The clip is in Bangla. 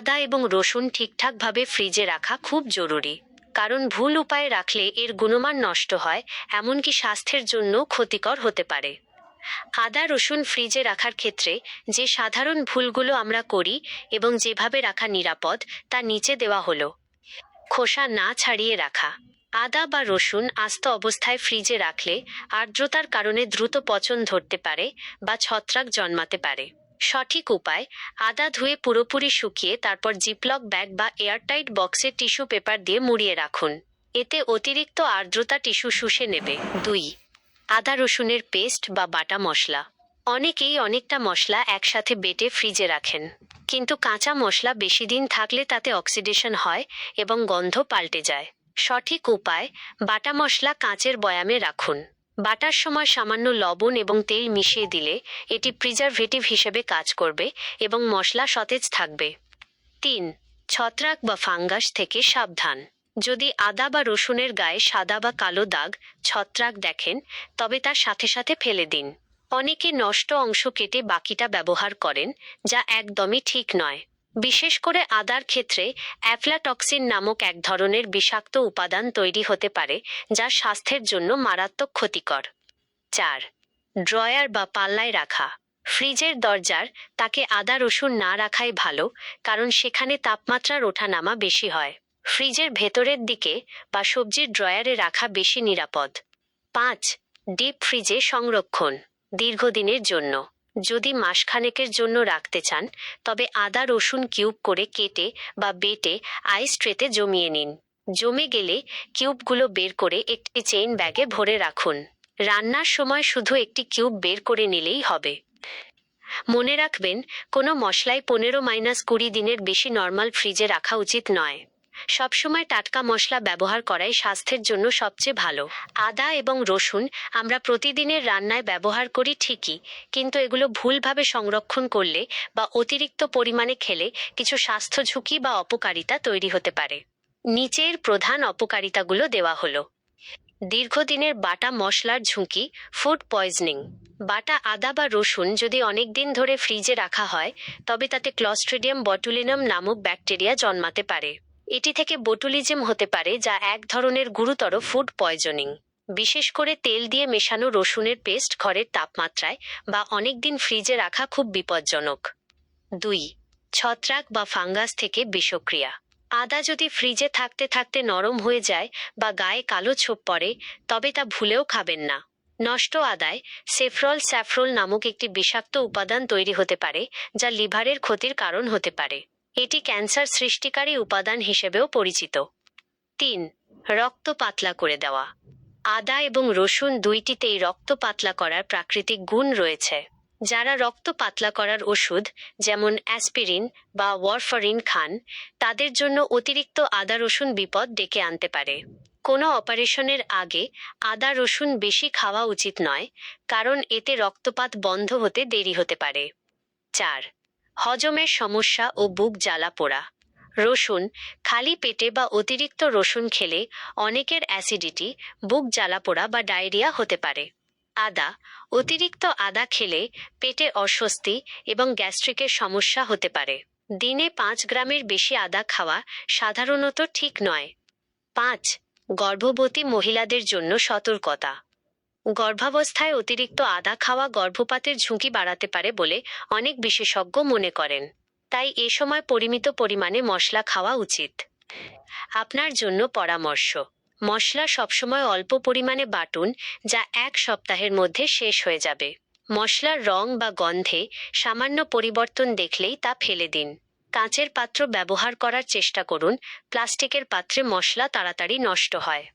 আদা এবং রসুন ঠিকঠাকভাবে ফ্রিজে রাখা খুব জরুরি। কারণ ভুল উপায়ে রাখলে এর গুণমান নষ্ট হয়, এমনকি স্বাস্থ্যের জন্য ক্ষতিকর হতে পারে। আদা, রসুন ফ্রিজে রাখার ক্ষেত্রে যে সাধারণ ভুলগুলো আমরা করি এবং যেভাবে রাখা নিরাপদ, তা নিচে দেওয়া হলো। খোসা না ছাড়িয়ে রাখা। আদা বা রসুন আস্ত অবস্থায় ফ্রিজে রাখলে আর্দ্রতার কারণে দ্রুত পচন ধরতে পারে বা ছত্রাক জন্মাতে পারে। সঠিক উপায়, আদা ধুয়ে পুরোপুরি শুকিয়ে তারপর জিপলক ব্যাগ বা এয়ারটাইট বক্সে টিস্যু পেপার দিয়ে মুড়িয়ে রাখুন। এতে অতিরিক্ত আর্দ্রতা টিস্যু শুষে নেবে। দুই, আদা রসুনের পেস্ট বা বাটা মশলা। অনেকেই অনেকটা মশলা একসাথে বেটে ফ্রিজে রাখেন। কিন্তু কাঁচা মশলা বেশি দিন থাকলে তাতে অক্সিডেশন হয় এবং গন্ধ পাল্টে যায়। সঠিক উপায়, বাটা মশলা কাঁচের বয়ামে রাখুন। বাটার সময় সামান্য লবণ এবং তেল মিশিয়ে দিলে এটি প্রিজারভেটিভ হিসেবে কাজ করবে এবং মশলা সতেজ থাকবে। তিন, ছত্রাক বা ফাঙ্গাস থেকে সাবধান। যদি আদা বা রসুনের গায়ে সাদা বা কালো দাগ, ছত্রাক দেখেন, তবে তার সাথে সাথে ফেলে দিন। অনেকে নষ্ট অংশ কেটে বাকিটা ব্যবহার করেন, যা একদমই ঠিক নয়। বিশেষ করে আদার ক্ষেত্রে অ্যাফলাটক্সিন নামক এক ধরনের বিষাক্ত উপাদান তৈরি হতে পারে, যা স্বাস্থ্যের জন্য মারাত্মক ক্ষতিকর। চার, ড্রয়ার বা পাল্লায় রাখা। ফ্রিজের দরজার তাকে আদা রসুন না রাখাই ভালো, কারণ সেখানে তাপমাত্রার ওঠানামা বেশি হয়। ফ্রিজের ভেতরের দিকে বা সবজির ড্রয়ারে রাখা বেশি নিরাপদ। পাঁচ, ডিপ ফ্রিজে সংরক্ষণ দীর্ঘদিনের জন্য। যদি মাসখানেকের জন্য রাখতে চান, তবে আদা রসুন কিউব করে কেটে বা বেটে আইস ট্রেতে জমিয়ে নিন। জমে গেলে কিউবগুলো বের করে একটি চেইন ব্যাগে ভরে রাখুন। রান্নার সময় শুধু একটি কিউব বের করে নিলেই হবে। মনে রাখবেন, কোনো মশলাই পনেরো মাইনাস কুড়ি দিনের বেশি নর্মাল ফ্রিজে রাখা উচিত নয়। সবসময় টাটকা মশলা ব্যবহার করাই স্বাস্থ্যের জন্য সবচেয়ে ভালো। আদা এবং রসুন আমরা প্রতিদিনের রান্নায় ব্যবহার করি ঠিকই, কিন্তু এগুলো ভুলভাবে সংরক্ষণ করলে বা অতিরিক্ত পরিমাণে খেলে কিছু স্বাস্থ্য ঝুঁকি বা অপকারিতা তৈরি হতে পারে। নিচের প্রধান অপকারিতাগুলো দেওয়া হলো। দীর্ঘদিনের বাটা মশলার ঝুঁকি ফুড পয়জনিং বাটা আদা বা রসুন যদি অনেক দিন ধরে ফ্রিজে রাখা হয়, তবে তাতে ক্লস্ট্রিডিয়াম বটুলিনাম নামক ব্যাকটেরিয়া জন্মাতে পারে। এটি থেকে বোটুলিজম হতে পারে, যা এক ধরনের গুরুতর ফুড পয়জনিং। বিশেষ করে তেল দিয়ে মেশানো রসুনের পেস্ট ঘরের তাপমাত্রায় বা অনেক দিন ফ্রিজে রাখা খুব বিপজ্জনক। দুই, ছত্রাক বা ফাঙ্গাস থেকে বিষক্রিয়া। আদা যদি ফ্রিজে থাকতে থাকতে নরম হয়ে যায় বা গায়ে কালো ছোপ পড়ে, তবে তা ভুলেও খাবেন না। নষ্ট আদায়, সেফরল স্যাফরোল নামক একটি বিষাক্ত উপাদান তৈরি হতে পারে, যা লিভারের ক্ষতির কারণ হতে পারে। এটি ক্যান্সার সৃষ্টিকারী উপাদান হিসেবেও পরিচিত। তিন, রক্ত পাতলা করে দেওয়া। আদা এবং রসুন দুইটিতেই রক্ত পাতলা করার প্রাকৃতিক গুণ রয়েছে। যারা রক্ত পাতলা করার ওষুধ, যেমন অ্যাসপিরিন বা ওয়ারফারিন খান, তাদের জন্য অতিরিক্ত আদা রসুন বিপদ ডেকে আনতে পারে। কোনো অপারেশনের আগে আদা রসুন বেশি খাওয়া উচিত নয়, কারণ এতে রক্তপাত বন্ধ হতে দেরি হতে পারে। চার হজমের সমস্যা ও বুক জ্বালা পোড়া। রসুন, খালি পেটে বা অতিরিক্ত রসুন খেলে অনেকের অ্যাসিডিটি, বুক জ্বালা পোড়া বা ডায়রিয়া হতে পারে। আদা, অতিরিক্ত আদা খেলে পেটে অস্বস্তি এবং গ্যাস্ট্রিকের সমস্যা হতে পারে। দিনে পাঁচ গ্রামের বেশি আদা খাওয়া সাধারণত ঠিক নয়। পাঁচ, গর্ভবতী মহিলাদের জন্য সতর্কতা। গর্ভাবস্থায় অতিরিক্ত আদা খাওয়া গর্ভপাতের ঝুঁকি বাড়াতে পারে বলে অনেক বিশেষজ্ঞ মনে করেন। তাই এ সময় পরিমিত পরিমাণে মশলা খাওয়া উচিত। আপনার জন্য পরামর্শ, মশলা সবসময় অল্প পরিমাণে বাটুন, যা এক সপ্তাহের মধ্যে শেষ হয়ে যাবে। মশলার রং বা গন্ধে সামান্য পরিবর্তন দেখলেই তা ফেলে দিন। কাঁচের পাত্র ব্যবহার করার চেষ্টা করুন। প্লাস্টিকের পাত্রে মশলা তাড়াতাড়ি নষ্ট হয়।